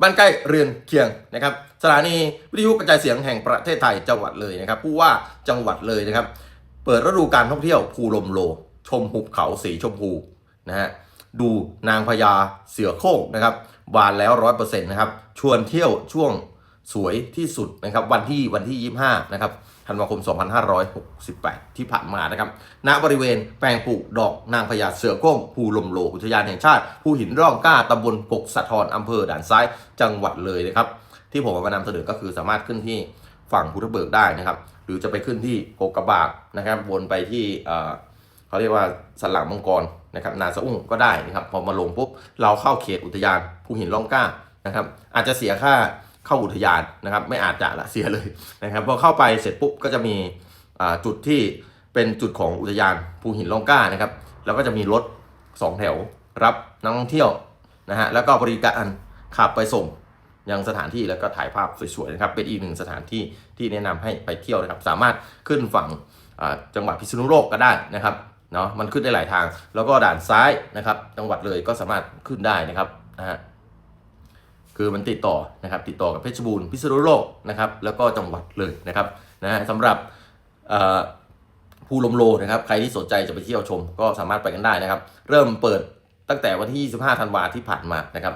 บ้านใกล้เรือนเคียงนะครับสถานีวิทยุกระจายเสียงแห่งประเทศไทยจังหวัดเลยนะครับผู้ว่าจังหวัดเลยนะครับ เปิดฤดูการท่องเที่ยวภูลมโล ชมหุบเขาสีชมพูนะฮะดูนางพญาเสือโคร่งนะครับบานแล้วร้อยเปอร์เซ็นต์นะครับชวนเที่ยวช่วง สวยที่สุดนะครับวันที่วันที่ 25 นะครับธันวาคม 2568 ที่ผ่านมานะครับณบริเวณแปลงปลูกดอกนางพญาเสือโคร่งภูลมโลอุทยานแห่งชาติ ภูหินร่องกล้าตำบลกกสะทอนอำเภอด่านซ้ายจังหวัดเลยนะครับ ที่ผมมานำเสนอก็คือสามารถขึ้นที่ฝั่งพุทธเบิกได้นะครับ หรือจะไปขึ้นที่โกกระบากนะครับ วนไปที่อ่อเขาเรียกว่าสันหลังมังกรนะครับนาสะอุ้งก็ได้นะครับ พอมาลงปุ๊บเราเข้าเขตอุทยานภูหินร่องกล้านะครับ อาจจะเสียค่า เข้าอุทยานนะครับ ไม่อาจจะละเสียเลยนะครับพอเข้าไปเสร็จปุ๊บก็จะมีจุดที่เป็นจุดของอุทยานภูหินร่องกล้านะครับ แล้วก็จะมีรถสองแถวรับนักท่องเที่ยวนะฮะแล้วก็บริการขับไปส่งยังสถานที่แล้วก็ถ่ายภาพสวยๆนะครับเป็นอีกหนึ่งสถานที่ที่แนะนำให้ไปเที่ยวนะครับ สามารถขึ้นฝั่งจังหวัดพิษณุโลกก็ได้นะครับเนาะมันขึ้นได้หลายทาง แล้วก็ด่านซ้ายนะครับ จังหวัดเลยก็สามารถขึ้นได้นะครับนะฮะ คือมันติดต่อนะครับติดต่อกับเพชรบูรณ์พิษณุโลกนะครับแล้วก็จังหวัดเลยนะครับนะฮะสำหรับภูลมโลนะครับใครที่สนใจจะไปเที่ยวชม ก็สามารถไปกันได้นะครับ เริ่มเปิดตั้งแต่วันที่ 25 ธันวาที่ผ่านมานะครับ